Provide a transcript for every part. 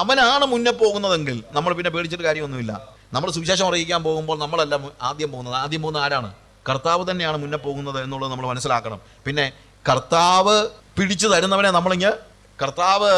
അവനാണ് മുന്നേ പോകുന്നതെങ്കിൽ നമ്മൾ പിന്നെ പേടിച്ചിട്ട് കാര്യമൊന്നുമില്ല. നമ്മൾ സുവിശേഷം അറിയിക്കാൻ പോകുമ്പോൾ നമ്മളല്ല ആദ്യം പോകുന്നത്. ആദ്യം പോകുന്ന ആരാണ്? കർത്താവ് തന്നെയാണ് മുന്നേ പോകുന്നത് എന്നുള്ളത് നമ്മൾ മനസ്സിലാക്കണം. പിന്നെ കർത്താവ് പിടിച്ചു തരുന്നവനെ നമ്മളിങ്ങ് കർത്താവ്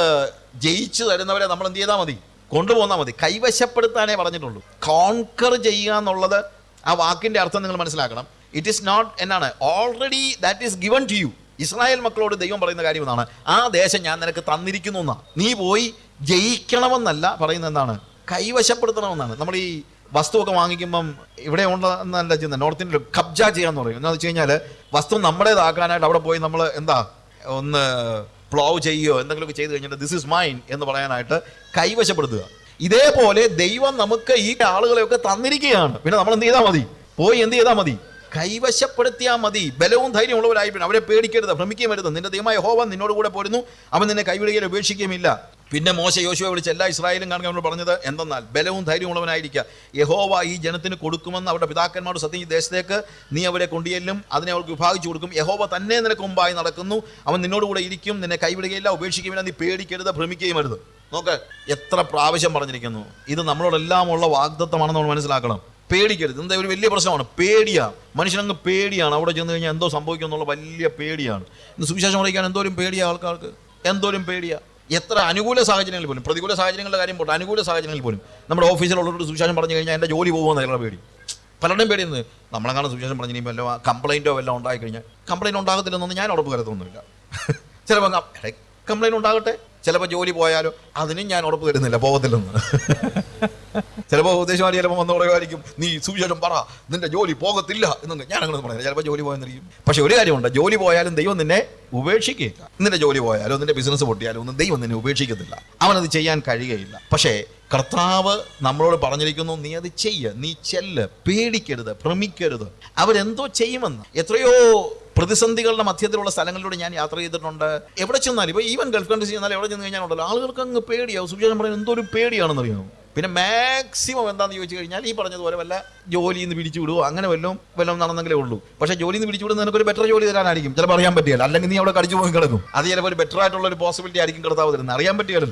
ജയിച്ചു തരുന്നവരെ നമ്മൾ എന്ത് ചെയ്താൽ മതി? കൊണ്ടുപോന്നാൽ മതി. കൈവശപ്പെടുത്താനേ പറഞ്ഞിട്ടുള്ളൂ. കോൺകർ ചെയ്യുക എന്നുള്ളത് ആ വാക്കിന്റെ അർത്ഥം നിങ്ങൾ മനസ്സിലാക്കണം. ഇറ്റ് ഈസ് നോട്ട് എന്നാണ്? Already that is given to you Israel മക്കളോട് ദൈവം പറയുന്ന കാര്യം എന്നാണ് ആ ദേശം ഞാൻ നിനക്ക് തന്നിരിക്കുന്നു എന്നാ നീ പോയി ജയിക്കണമെന്നല്ല പറയുന്നത് എന്താണ്? കൈവശപ്പെടുത്തണമെന്നാണ്. നമ്മൾ ഈ വസ്തുവൊക്കെ വാങ്ങിക്കുമ്പം ഇവിടെ ഉണ്ടെന്നല്ല ചെയ്യുന്നത്. നോർത്ത് ഇന്ത്യയിൽ കബ്ജ ചെയ്യാന്ന് പറയും. എന്താണെന്ന് വെച്ച് കഴിഞ്ഞാൽ വസ്തു നമ്മുടേതാക്കാനായിട്ട് അവിടെ പോയി നമ്മൾ എന്താ ഒന്ന് പ്ലോവ് ചെയ്യുകയോ എന്തെങ്കിലുമൊക്കെ ചെയ്ത് കഴിഞ്ഞാൽ ദിസ് ഇസ് മൈൻ എന്ന് പറയാനായിട്ട് കൈവശപ്പെടുത്തുക. ഇതേപോലെ ദൈവം നമുക്ക് ഈ ആളുകളെയൊക്കെ തന്നിരിക്കുകയാണ്. പിന്നെ നമ്മൾ എന്ത് ചെയ്താൽ മതി? പോയി എന്ത് ചെയ്താൽ മതി? കൈവശപ്പെടുത്തിയാൽ മതി. ബലവും ധൈര്യം ഉള്ളവരായി അവരെ പേടിക്കരുത് ഭ്രമിക്കുകയും വരുത്. നിന്റെ ദൈവമായ ഹോവൻ നിന്നോട് കൂടെ പോരുന്നു. അവൻ നിന്നെ കൈവിടുകയും ഉപേക്ഷിക്കുകയുമില്ല. പിന്നെ മോശ യോശുവെ വിളിച്ച് എല്ലാ ഇസ്രായേലും കാണുക അവനോട് പറഞ്ഞത് എന്തെന്നാൽ ബലവും ധൈര്യമുള്ളവനായിരിക്കുക യഹോവ ഈ ജനത്തിന് കൊടുക്കുമെന്ന് അവരുടെ പിതാക്കന്മാരുടെ സത്യം ഈ ദേശത്തേക്ക് നീ അവരെ കൊണ്ടുചെല്ലും. അതിനെ അവർക്ക് വിഭാഗിച്ചു കൊടുക്കും. യഹോവ തന്നെ നിനക്ക് മുമ്പായി നടക്കുന്നു. അവൻ നിന്നോട് കൂടെ ഇരിക്കും. നിന്നെ കൈവിടുകയില്ല ഉപേക്ഷിക്കുകയില്ല നീ പേടിക്കരുത് ഭ്രമിക്കുകയും വരുത്. നോക്ക് എത്ര പ്രാവശ്യം പറഞ്ഞിരിക്കുന്നു. ഇത് നമ്മളോടെല്ലാം ഉള്ള വാഗ്ദത്തമാണെന്ന് നമ്മൾ മനസ്സിലാക്കണം. പേടിക്കരുത്. എന്താ ഒരു വലിയ പ്രശ്നമാണ്. പേടിയാണ് മനുഷ്യനങ്ങ് പേടിയാണ്. അവിടെ ചെന്ന് കഴിഞ്ഞാൽ എന്തോ സംഭവിക്കും എന്നുള്ള വലിയ പേടിയാണ്. ഇന്ന് സുവിശേഷം അറിയിക്കാൻ എന്തോരും പേടിയാ ആൾക്കാർക്ക്? എന്തോരും പേടിയാ? എത്ര അനുകൂല സാഹചര്യങ്ങളിൽ പോലും പ്രതികൂല സാഹചര്യങ്ങളുടെ കാര്യം പോട്ടെ അനുകൂല സാഹചര്യങ്ങളിൽ പോലും നമ്മുടെ ഓഫീസിലുള്ളവരോട് സുവിശേഷം പറഞ്ഞു കഴിഞ്ഞാൽ എന്റെ ജോലി പോകുമെന്ന് അയാളുടെ പേടി. പലരുടെയും നമ്മളെ നമ്മളെങ്ങാണ് സുവിശേഷം പറഞ്ഞു കഴിയുമ്പോൾ വല്ല കംപ്ലൈന്റോ വല്ലതും ഉണ്ടായി കഴിഞ്ഞാൽ കംപ്ലൈന്റ് ഉണ്ടാകത്തില്ലെന്നൊന്നും ഞാൻ ഉറപ്പ് കരുതൊന്നുമില്ല ചിലപ്പോൾ കംപ്ലൈന്റ് ഉണ്ടാകട്ടെ? ചിലപ്പോൾ ജോലി പോയാലോ? അതിനും ഞാൻ ഉറപ്പ് തരുന്നില്ല പോകത്തില്ലെന്ന്. ചിലപ്പോൾ ഉദ്ദേശമാരി ചിലപ്പോൾ വന്ന് പറയുമായിരിക്കും നീ സുവിശേഷം പറ നിന്റെ ജോലി പോകത്തില്ല എന്നൊക്കെ. ഞാൻ അങ്ങനെ പറയുന്നത് ചിലപ്പോൾ ജോലി പോയെന്നിരിക്കും. പക്ഷെ ഒരു കാര്യമുണ്ട് ജോലി പോയാലും ദൈവം നിന്നെ ഉപേക്ഷിക്കുകയില്ല. നിന്റെ ജോലി പോയാലും നിന്റെ ബിസിനസ് പൊട്ടിയാലോ ഒന്നും ദൈവം നിന്നെ ഉപേക്ഷിക്കത്തില്ല. അവനത് ചെയ്യാൻ കഴിയുകയില്ല. പക്ഷേ കർത്താവ് നമ്മളോട് പറഞ്ഞിരിക്കുന്നു നീ അത് ചെയ്യ നീ ചെല്ല് പേടിക്കരുത് ഭ്രമിക്കരുത്. അവരെന്തോ ചെയ്യുമെന്ന്. എത്രയോ പ്രതിസന്ധികളുടെ മധ്യത്തിലുള്ള സ്ഥലങ്ങളിലൂടെ ഞാൻ യാത്ര ചെയ്തിട്ടുണ്ട്. എവിടെ ചെന്നാലും ഇപ്പോൾ ഈവൻ ഗൾഫ് കൺട്രീസ് ചെന്നാലും എവിടെ ചെന്ന് കഴിഞ്ഞാൽ ഉണ്ടല്ലോ ആളുകൾക്ക് അങ്ങ് പേടിയാവും. സുവിശേഷം പറയുന്നത് എന്തോ ഒരു പേടിയാണെന്ന് അറിയാമോ പിന്നെ മാക്സിമം എന്താണെന്ന് ചോദിച്ചു കഴിഞ്ഞാൽ ഈ പറഞ്ഞതുപോലെ വല്ല ജോലിയിൽ നിന്ന് പിടിച്ചു വിടുവോ അങ്ങനെ വല്ലതും വല്ലതും നടന്നെങ്കിലേ ഉള്ളൂ. പക്ഷേ ജോലിയിൽ നിന്ന് പിടിച്ചു വിടുന്ന നിനക്കൊരു ബെറ്റർ ജോലി തരാനായിരിക്കും. ചിലപ്പോൾ അറിയാൻ പറ്റിയല്ല അല്ലെങ്കിൽ നീ അവിടെ കടിച്ചു പോയി കിടക്കും. അത് ചിലപ്പോൾ ഒരു ബെറ്റർ ആയിട്ടുള്ള ഒരു പോസിബിലിറ്റി ആയിരിക്കും കിടത്താവ് തരുന്നത്. അറിയാൻ പറ്റിയല്ലോ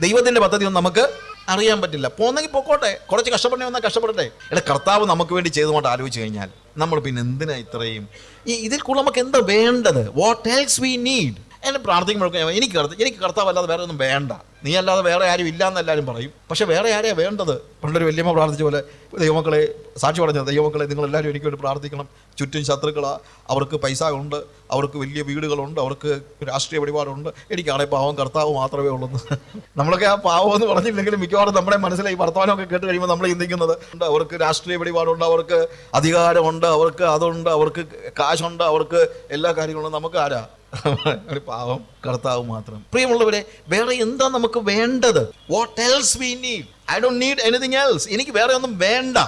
ദൈവത്തിന്റെ പദ്ധതി ഒന്നും നമുക്ക് അറിയാൻ പറ്റില്ല. പോന്നെങ്കിൽ പൊക്കോട്ടെ. കുറച്ച് കഷ്ടപ്പെടണേ വന്നാൽ കഷ്ടപ്പെടട്ടെ. എടാ കർത്താവ് നമുക്ക് വേണ്ടി ചെയ്തുകൊണ്ട് ആലോചിച്ച് കഴിഞ്ഞാൽ നമ്മൾ പിന്നെ എന്തിനാ ഇത്രയും? ഈ ഇതിൽ കൂടുതൽ നമുക്ക് എന്താ വേണ്ടത്? വാട്ട് എൽസ് വി നീഡ് എന്നെ പ്രാർത്ഥിക്കുമ്പോഴൊക്കെ എനിക്ക് കർത്ത എനിക്ക് കർത്താവ് അല്ലാതെ വേറെ ഒന്നും വേണ്ട. നീ അല്ലാതെ വേറെ ആരും ഇല്ല എന്ന് എല്ലാവരും പറയും. പക്ഷേ വേറെ ആരെയാണ് വേണ്ടത്? പണ്ടൊരു വലിയമ്മ പ്രാർത്ഥിച്ച പോലെ ദൈവമക്കളെ സാക്ഷി പറഞ്ഞത് ദൈവമക്കളെ നിങ്ങളെല്ലാവരും എനിക്ക് വേണ്ടി പ്രാർത്ഥിക്കണം. ചുറ്റും ശത്രുക്കളാണ് അവർക്ക് പൈസ ഉണ്ട്. അവർക്ക് വലിയ വീടുകളുണ്ട്. അവർക്ക് രാഷ്ട്രീയ പിടിപാടുണ്ട് എനിക്കാണെ പാവം കർത്താവ് മാത്രമേ ഉള്ളൂ നമ്മളൊക്കെ ആ പാവം എന്ന് പറഞ്ഞില്ലെങ്കിലും മിക്കവാറും നമ്മുടെ മനസ്സിലായി വർത്തമാനമൊക്കെ കേട്ട് കഴിയുമ്പോൾ നമ്മൾ ചിന്തിക്കുന്നത് അവർക്ക് രാഷ്ട്രീയ പിടിപാടുണ്ട് അവർക്ക് അധികാരമുണ്ട്. അവർക്ക് അതുണ്ട്. അവർക്ക് കാശുണ്ട്. അവർക്ക് എല്ലാ കാര്യങ്ങളും. നമുക്ക് ആരാ? ഒരു പാവം കർത്താവ് മാത്രം. പ്രിയമുള്ളവരെ വേറെ എന്താ നമുക്ക് വേണ്ടത്? What else we need I don't need anything else എനിക്ക് വേറെ ഒന്നും വേണ്ട.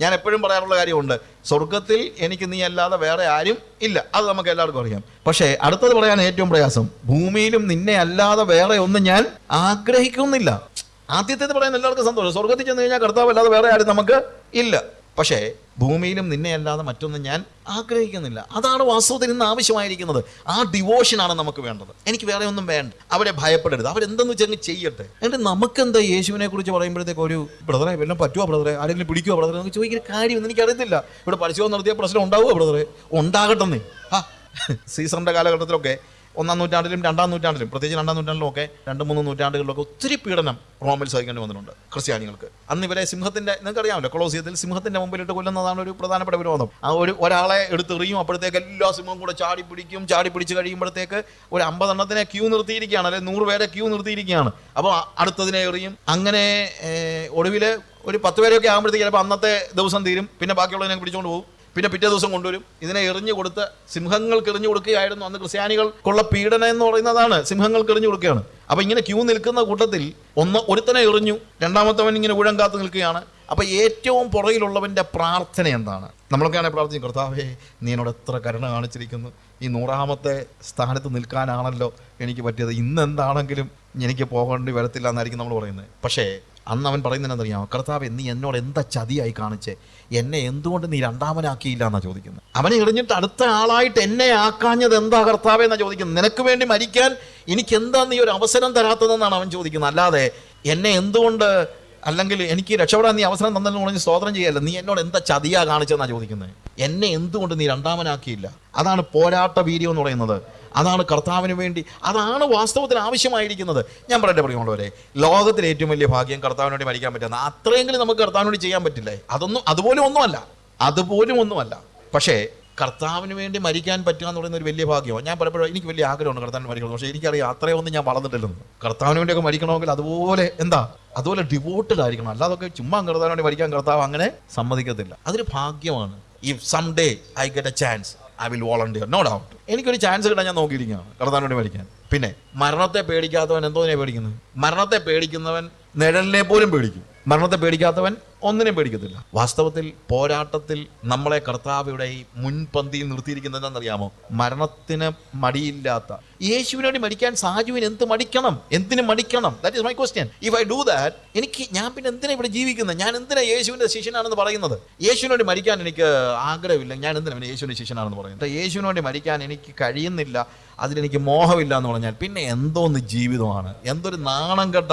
ഞാൻ എപ്പോഴും പറയാറുള്ള കാര്യമുണ്ട്. സ്വർഗത്തിൽ എനിക്ക് നീ അല്ലാതെ വേറെ ആരും ഇല്ല. അത് നമുക്ക് എല്ലാവർക്കും അറിയാം. പക്ഷേ അടുത്തത് പറയാൻ ഏറ്റവും പ്രയാസം. ഭൂമിയിലും നിന്നെ അല്ലാതെ വേറെ ഒന്നും ഞാൻ ആഗ്രഹിക്കുന്നില്ല. ആദ്യത്തേത് പറയാൻ എല്ലാവർക്കും സന്തോഷം. സ്വർഗത്തിൽ ചെന്ന് കഴിഞ്ഞാൽ കർത്താവ് അല്ലാതെ വേറെ ആരും നമുക്ക് ഇല്ല. പക്ഷേ ഭൂമിയിലും നിന്നെ അല്ലാതെ മറ്റൊന്നും ഞാൻ ആഗ്രഹിക്കുന്നില്ല. അതാണ് വാസ്തവത്തിൽ ഇന്ന് ആവശ്യമായിരിക്കുന്നത്. ആ ഡിവോഷനാണ് നമുക്ക് വേണ്ടത്. എനിക്ക് വേറെ ഒന്നും വേണ്ട. അവരെ ഭയപ്പെടരുത്. അവരെന്തെന്ന് വെച്ചെങ്കിൽ ചെയ്യട്ടെ. എന്നിട്ട് നമുക്കെന്താ യേശുവിനെ കുറിച്ച് പറയുമ്പോഴത്തേക്ക് ഒരു ബ്രദറെ വല്ലതും പറ്റുമോ ബ്രദറെ? ആരെങ്കിലും പിടിക്കുമോ ബ്രദറെ? എന്നൊക്കെ ചോദിക്കുന്ന എനിക്ക് എനിക്കറിയത്തില്ല. ഇവിടെ പരിശോധന നടത്തിയ പ്രശ്നം ഉണ്ടാവുമോ ബ്രദറെ? ഉണ്ടാകട്ടെന്നേ. ആ സീസറിന്റെ കാലഘട്ടത്തിലൊക്കെ ഒന്നാം നൂറ്റാണ്ടിലും രണ്ടാം നൂറ്റാണ്ടിലും പ്രത്യേകിച്ച് രണ്ടാം നൂറ്റാണ്ടിലും ഒക്കെ രണ്ട് മൂന്ന് നൂറ്റാണ്ടുകളിലൊക്കെ ഒത്തിരി പീഡനം റോമിൽ സഹിക്കേണ്ടി വന്നിട്ടുണ്ട് ക്രിസ്ത്യാനികൾക്ക്. അന്ന് ഇവരെ സിംഹത്തിന്റെ നിങ്ങൾക്ക് അറിയാമല്ലോ കൊളോസിയത്തിൽ സിംഹത്തിന്റെ മുമ്പിലിട്ട് കൊല്ലുന്നതാണ് ഒരു പ്രധാനപ്പെട്ട വിരോധം. ആ ഒരു ഒരാളെ എടുത്തെറിയും അപ്പോഴത്തേക്ക് എല്ലാ സിംഹവും കൂടെ ചാടി പിടിക്കും ചാടി പിടിച്ച് കഴിയുമ്പോഴത്തേക്ക് ഒരു അമ്പതെണ്ണത്തിനെ ക്യൂ നിർത്തിയിരിക്കുകയാണ് അല്ലെങ്കിൽ നൂറ് പേരെ ക്യൂ നിർത്തിയിരിക്കുകയാണ്. അപ്പോൾ അടുത്തതിനെ എറിയും. അങ്ങനെ ഒടുവിൽ ഒരു പത്ത് പേരൊക്കെ ആകുമ്പോഴത്തേക്ക് ചിലപ്പോൾ അന്നത്തെ ദിവസം തീരും പിന്നെ ബാക്കിയുള്ളതിനെ പിടിച്ചുകൊണ്ട് പോകും. പിന്നെ പിറ്റേ ദിവസം കൊണ്ടുവരും. ഇതിനെ എറിഞ്ഞു കൊടുത്ത് സിംഹങ്ങൾക്ക് എറിഞ്ഞു കൊടുക്കുകയായിരുന്നു അന്ന് ക്രിസ്ത്യാനികൾക്കുള്ള പീഡനം എന്ന് പറയുന്നതാണ് സിംഹങ്ങൾക്ക് എറിഞ്ഞു കൊടുക്കുകയാണ്. അപ്പൊ ഇങ്ങനെ ക്യൂ നിൽക്കുന്ന കൂട്ടത്തിൽ ഒന്ന് ഒരുത്തനെ എറിഞ്ഞു രണ്ടാമത്തവൻ ഇങ്ങനെ ഊഴം കാത്തു നിൽക്കുകയാണ്. അപ്പൊ ഏറ്റവും പുറകിലുള്ളവന്റെ പ്രാർത്ഥന എന്താണ്? നമ്മളൊക്കെയാണ് പ്രാർത്ഥിക്കും കർത്താവേ നീ എന്നോട് എത്ര കരുണ കാണിച്ചിരിക്കുന്നു. ഈ നൂറാമത്തെ സ്ഥാനത്ത് നിൽക്കാനാണല്ലോ എനിക്ക് പറ്റിയത്. ഇന്ന് എന്താണെങ്കിലും എനിക്ക് പോകേണ്ടി വരത്തില്ല എന്നായിരിക്കും നമ്മൾ പറയുന്നത്. പക്ഷേ അന്ന് അവൻ പറയുന്നതെന്നറിയാമോ? കർത്താവ് നീ എന്നോട് എന്താ ചതിയായി കാണിച്ചേ? എന്നെ എന്തുകൊണ്ട് നീ രണ്ടാമനാക്കിയില്ല എന്നാ ചോദിക്കുന്നത്? അവനെ എറിഞ്ഞിട്ട് അടുത്ത ആളായിട്ട് എന്നെ ആക്കാഞ്ഞത് എന്താ കർത്താവ് എന്നാ ചോദിക്കുന്നത് നിനക്ക് വേണ്ടി മരിക്കാൻ എനിക്ക് എന്താ നീ ഒരു അവസരം തരാത്തതെന്നാണ് അവൻ ചോദിക്കുന്നത്. അല്ലാതെ എന്നെ എന്തുകൊണ്ട് അല്ലെങ്കിൽ എനിക്ക് രക്ഷപ്പെടാൻ നീ അവസരം തന്നെന്ന് പറഞ്ഞ് സ്തോത്രം ചെയ്യല്ല? നീ എന്നോട് എന്താ ചതിയാ കാണിച്ചെന്നാ ചോദിക്കുന്നത്? എന്നെ എന്തുകൊണ്ട് നീ രണ്ടാമനാക്കിയില്ല? അതാണ് പോരാട്ട വീര്യം എന്ന് പറയുന്നത്. അതാണ് കർത്താവിന് വേണ്ടി. അതാണ് വാസ്തവത്തിൽ ആവശ്യമായിരിക്കുന്നത്. ഞാൻ പറയട്ടെ പറയുള്ളവരെ ലോകത്തിലെ ഏറ്റവും വലിയ ഭാഗ്യം കർത്താവിന് വേണ്ടി മരിക്കാൻ പറ്റുന്ന അത്രയെങ്കിലും നമുക്ക് കർത്താവിനോട് ചെയ്യാൻ പറ്റില്ലേ? അതൊന്നും അതുപോലും ഒന്നുമല്ല. അതുപോലും ഒന്നുമല്ല. പക്ഷേ കർത്താവിന് വേണ്ടി മരിക്കാൻ പറ്റുക എന്ന് പറയുന്ന ഒരു വലിയ ഭാഗ്യമാണ് ഞാൻ പലപ്പോഴും എനിക്ക് വലിയ ആഗ്രഹമാണ് കർത്താവിന് മരിക്കണം. പക്ഷേ എനിക്കറിയാം അത്രയൊന്നും ഞാൻ വളർന്നിട്ടില്ലെന്ന് കർത്താവിന് വേണ്ടിയൊക്കെ മരിക്കണമെങ്കിൽ അതുപോലെ എന്താ? അതുപോലെ ഡിവോട്ടഡ് ആയിരിക്കണം. അല്ലാതൊക്കെ ചുമ്മാ കർത്താവിന് വേണ്ടി മരിക്കാൻ കർത്താവ് അങ്ങനെ സമ്മതിക്കത്തില്ല. അതൊരു ഭാഗ്യമാണ്. If some day I get a chance I will volunteer no doubt എനിക്കൊരു ചാൻസ് കിട്ടാൻ ഞാൻ നോക്കിയിരിക്കുകയാണ്. കടത്താൻ വേണ്ടി മരിക്കാൻ പിന്നെ മരണത്തെ പേടിക്കാത്തവൻ എന്തോ പേടിക്കുന്നത്? മരണത്തെ പേടിക്കുന്നവൻ നിഴലിനെ പോലും പേടിക്കും. മരണത്തെ പേടിക്കാത്തവൻ ഒന്നിനെയും പേടിക്കത്തില്ല. വാസ്തവത്തിൽ പോരാട്ടത്തിൽ നമ്മളെ കർത്താവിടെ മുൻപന്തിയിൽ നിർത്തിയിരിക്കുന്നത് എന്താണെന്നറിയാമോ മരണത്തിന് മടിയില്ലാത്ത. യേശുവിനോട് മരിക്കാൻ സാജുവിന് എന്ത് മടിക്കണം? എന്തിനു മടിക്കണം? That is my question if I do that എനിക്ക് ഞാൻ പിന്നെ എന്തിനാ ഇവിടെ ജീവിക്കുന്നത്? ഞാൻ എന്തിനാ യേശുവിന്റെ ശിഷ്യനാണെന്ന് പറയുന്നത്? യേശുവിനോട് മരിക്കാൻ എനിക്ക് ആഗ്രഹമില്ല. ഞാൻ എന്തിനാ പിന്നെ യേശുവിന്റെ ശിഷ്യനാണെന്ന് പറയുന്നത്? യേശുവിന് വേണ്ടി മരിക്കാൻ എനിക്ക് കഴിയുന്നില്ല. അതിലെനിക്ക് മോഹമില്ല എന്ന് പറഞ്ഞാൽ പിന്നെ എന്തോന്ന് ജീവിതമാണ്? എന്തൊരു നാണം കെട്ട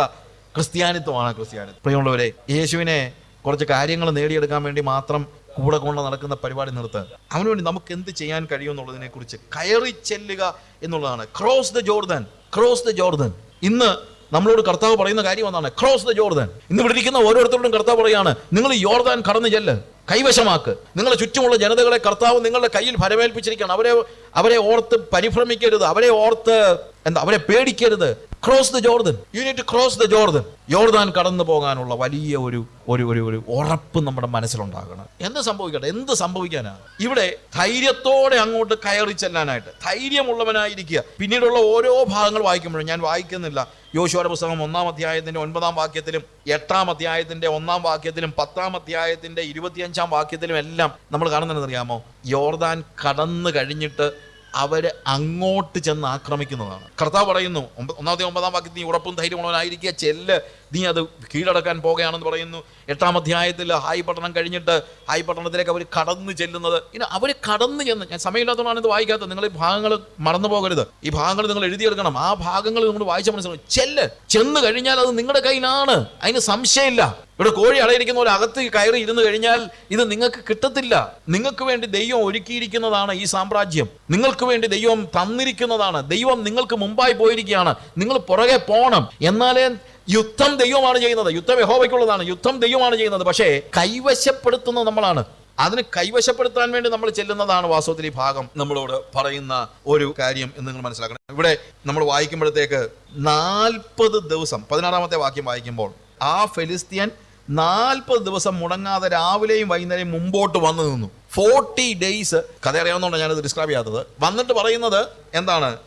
ക്രിസ്ത്യാനിത്വമാണ് ക്രിസ്ത്യാനിത്വം. പ്രിയമുള്ളവരെ യേശുവിനെ കുറച്ച് കാര്യങ്ങൾ നേടിയെടുക്കാൻ വേണ്ടി മാത്രം കൂടെ കൊണ്ട് നടക്കുന്ന പരിപാടി നിർത്ത്. അവന് വേണ്ടി നമുക്ക് എന്ത് ചെയ്യാൻ കഴിയും എന്നുള്ളതിനെ കുറിച്ച് കയറി ചെല്ലുക എന്നുള്ളതാണ്. Cross the Jordan cross the Jordan ഇന്ന് നമ്മളോട് കർത്താവ് പറയുന്ന കാര്യം എന്താണ് ക്രോസ് ദ ജോർദൻ ഇന്ന് ഇവിടെ ഇരിക്കുന്ന ഓരോരുത്തരോടും കർത്താവ് പറയാണ് നിങ്ങൾ യോർദാൻ കടന്നു ചെല്ല് കൈവശമാക്ക്. നിങ്ങളെ ചുറ്റുമുള്ള ജനതകളെ കർത്താവ് നിങ്ങളുടെ കയ്യിൽ ഫലമേൽപ്പിച്ചിരിക്കുകയാണ് അവരെ അവരെ ഓർത്ത് പരിഭ്രമിക്കരുത്. അവരെ ഓർത്ത് എന്താ അവരെ പേടിക്കരുത്. Cross the Jordan you need to cross the Jordan യോർദാൻ കടന്നു പോകാനുള്ള വലിയ ഒരു ഒരു ഒരു ഒരു ഉറപ്പ് നമ്മുടെ മനസ്സിലുണ്ടാകണം. എന്ത് സംഭവിക്കട്ടെ? എന്ത് സംഭവിക്കാനാണ് ഇവിടെ ധൈര്യത്തോടെ അങ്ങോട്ട് കയറി ചെല്ലാനായിട്ട് ധൈര്യമുള്ളവനായിരിക്കുക. പിന്നീടുള്ള ഓരോ ഭാഗങ്ങൾ വായിക്കുമ്പോഴും ഞാൻ വായിക്കുന്നില്ല. യോശുവയുടെ പുസ്തകം ഒന്നാം അധ്യായത്തിന്റെ ഒൻപതാം വാക്യത്തിലും എട്ടാം അധ്യായത്തിന്റെ ഒന്നാം വാക്യത്തിലും പത്താം അധ്യായത്തിന്റെ ഇരുപത്തിയഞ്ചാം വാക്യത്തിലും എല്ലാം നമ്മൾ കാണുന്നതെന്നറിയാമോ യോർദാൻ കടന്നു കഴിഞ്ഞിട്ട് അവർ അങ്ങോട്ട് ചെന്ന് ആക്രമിക്കുന്നതാണ്. കർത്താവ് പറയുന്നു ഒന്നാമത്തെ ഒമ്പതാം വാക്യത്തിൽ നീ ഉറപ്പും ധൈര്യമുള്ളവനായിരിക്കുക ചെല്ല്. നീ അത് കീഴടക്കാൻ പോകുകയാണെന്ന് പറയുന്നു. എട്ടാം അധ്യായത്തിൽ ഹായ് പട്ടണം കഴിഞ്ഞിട്ട് ഹായ് പട്ടണത്തിലേക്ക് അവർ കടന്നു ചെല്ലുന്നത്. ഇനി അവർ കടന്നു ചെന്ന് ഞാൻ സമയമില്ലാത്തതുകൊണ്ടാണ് ഇത് വായിക്കാത്തത്. നിങ്ങൾ ഈ ഭാഗങ്ങൾ മറന്നു പോകരുത്. ഈ ഭാഗങ്ങൾ നിങ്ങൾ എഴുതിയെടുക്കണം. ആ ഭാഗങ്ങൾ നിങ്ങൾ വായിച്ച മനസ്സിലാവും. ചെല്ല്. ചെന്ന് കഴിഞ്ഞാൽ അത് നിങ്ങളുടെ കയ്യിലാണ്. അതിന് സംശയമില്ല. ഇവിടെ കോഴി അടയിരിക്കുന്ന പോലെ അകത്ത് കയറി ഇരുന്ന് കഴിഞ്ഞാൽ ഇത് നിങ്ങൾക്ക് കിട്ടത്തില്ല. നിങ്ങൾക്ക് വേണ്ടി ദൈവം ഒരുക്കിയിരിക്കുന്നതാണ് ഈ സാമ്രാജ്യം. നിങ്ങൾക്ക് വേണ്ടി ദൈവം തന്നിരിക്കുന്നതാണ്. ദൈവം നിങ്ങൾക്ക് മുമ്പായി പോയിരിക്കുകയാണ്. നിങ്ങൾ പുറകെ പോകണം എന്നാലേ യുദ്ധം ദൈവമാണ് ചെയ്യുന്നത്. യുദ്ധം യഹോവയ്ക്കുള്ളതാണ്. യുദ്ധം ദൈവമാണ് ചെയ്യുന്നത്. പക്ഷേ കൈവശപ്പെടുത്തുന്നത് നമ്മളാണ്. അതിന് കൈവശപ്പെടുത്താൻ വേണ്ടി നമ്മൾ ചെല്ലുന്നതാണ് വാസ്തവത്തിൽ ഈ ഭാഗം നമ്മളോട് പറയുന്ന ഒരു കാര്യം എന്ന് നിങ്ങൾ മനസ്സിലാക്കണം. ഇവിടെ നമ്മൾ വായിക്കുമ്പോഴത്തേക്ക് നാൽപ്പത് ദിവസം പതിനാറാമത്തെ വാക്യം വായിക്കുമ്പോൾ ആ ഫെലിസ്തീൻ നാൽപ്പത് ദിവസം മുടങ്ങാതെ രാവിലെയും വൈകുന്നേരം മുമ്പോട്ട് വന്നു നിന്നു. ഫോർട്ടി ഡേയ്സ് കഥ അറിയാവുന്നതുകൊണ്ട് ഞാനത് ഡിസ്ക്രൈബ് ചെയ്യാത്തത്. വന്നിട്ട് പറയുന്നത് എന്താണ്?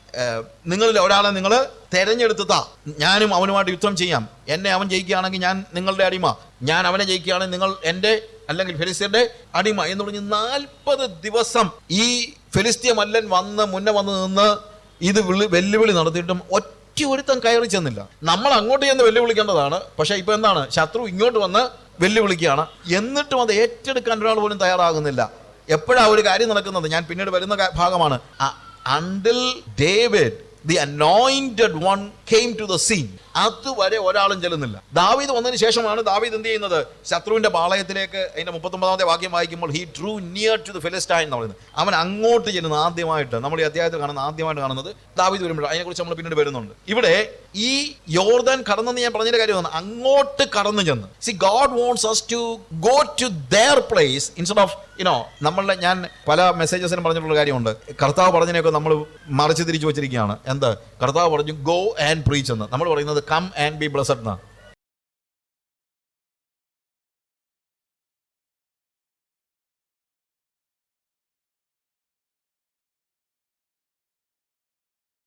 നിങ്ങളിൽ ഒരാളെ നിങ്ങൾ തെരഞ്ഞെടുത്ത് താ ഞാനും അവനുമായിട്ട് യുദ്ധം ചെയ്യാം. എന്നെ അവൻ ജയിക്കുകയാണെങ്കിൽ ഞാൻ നിങ്ങളുടെ അടിമ. ഞാൻ അവനെ ജയിക്കുകയാണെങ്കിൽ നിങ്ങൾ എന്റെ അല്ലെങ്കിൽ ഫെലിസ്തീന്റെ അടിമ എന്ന് പറഞ്ഞ് നാൽപ്പത് ദിവസം ഈ ഫെലിസ്തീയ മല്ലൻ വന്ന് മുന്നേ വന്ന് നിന്ന് ഇത് വെല്ലുവിളി നടത്തിയിട്ടും ഒറ്റ ഒരുത്തൻ കയറി ചെന്നില്ല. നമ്മൾ അങ്ങോട്ട് ചെന്ന് വെല്ലുവിളിക്കേണ്ടതാണ്. പക്ഷെ ഇപ്പൊ എന്താണ്? ശത്രു ഇങ്ങോട്ട് വന്ന് വെല്ലുവിളിക്കുകയാണ്. എന്നിട്ടും അത് ഏറ്റെടുക്കാൻ ഒരാൾ പോലും തയ്യാറാകുന്നില്ല. എപ്പോഴാണ് ഒരു കാര്യം നടക്കുന്നത്? ഞാൻ പിന്നീട് വരുന്ന ഭാഗമാണ്. David the one came to the scene അതുവരെ ഒരാളും ചെല്ലുന്നില്ല. ദാവീദ് വന്നതിന് ശേഷമാണ് ദാവീദ് എന്ത് ചെയ്യുന്നത്? ശത്രുവിന്റെ പാളയത്തിലേക്ക് അതിന്റെ മുപ്പത്തൊമ്പതാമത്തെ വാക്യം വായിക്കുമ്പോൾ he drew near to the Philistine എന്ന് പറയുന്നത്. അവൻ അങ്ങോട്ട് ചെല്ലുന്ന ആദ്യമായിട്ട്. നമ്മൾ ഈ അധ്യായത്തിൽ കാണുന്ന ആദ്യമായിട്ട് കാണുന്നത് ദാവീദ് വരുമ്പോൾ അതിനെക്കുറിച്ച് നമ്മൾ പിന്നീട് വരുന്നുണ്ട്. ഇവിടെ ഈ യോർദാൻ കടന്നെന്ന് ഞാൻ പറഞ്ഞതിന്റെ കാര്യമാണ് അങ്ങോട്ട് കടന്നു ചെന്ന്. See God wants us to go to their place instead of you know നമ്മളുടെ ഞാൻ പല മെസ്സേജസിനും പറഞ്ഞിട്ടുള്ള കാര്യമുണ്ട്. കർത്താവ് പറഞ്ഞതിനെയൊക്കെ നമ്മൾ മറിച്ച് തിരിച്ചു വെച്ചിരിക്കുകയാണ്. എന്ത്? കർത്താവ് പറഞ്ഞു ഗോ ആൻഡ് പ്രീച്ച് എന്ന്. നമ്മൾ പറയുന്നത് കം ആൻഡ് ബി ബ്ലസ്ഡ് എന്നാണ്